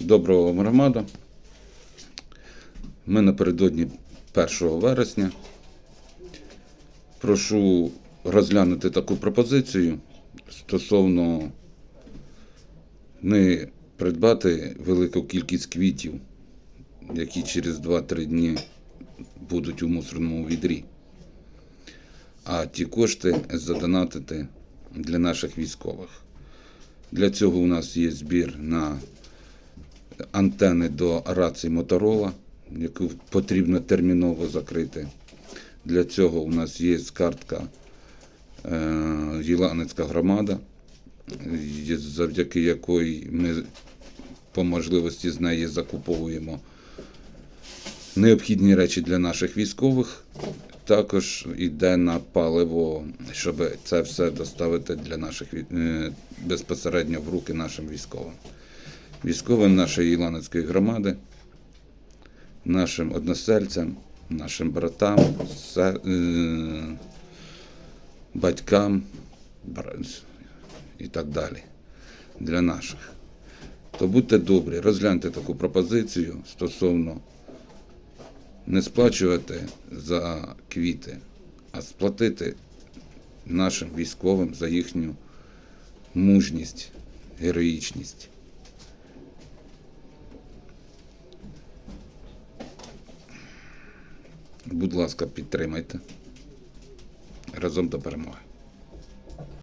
Доброго вам громада. Ми напередодні 1 вересня. Прошу розглянути таку пропозицію стосовно не придбати велику кількість квітів, які через 2-3 дні будуть у мусорному відрі, а ті кошти задонатити для наших військових. Для цього у нас є збір на антени до рації Моторола, яку потрібно терміново закрити. Для цього у нас є картка е, Єланецька громада, завдяки якої ми по можливості з неї закуповуємо необхідні речі для наших військових. Також йде на паливо, щоб це все доставити для наших е, безпосередньо в руки нашим військовим. Військовим нашої Іланецької громади, нашим односельцям, нашим братам, е, батькам і так далі. Для наших. То будьте добрі, розгляньте таку пропозицію стосовно не сплачувати за квіти, а сплатити нашим військовим за їхню мужність, героїчність. Будь ласка, підтримайте. Разом до перемоги.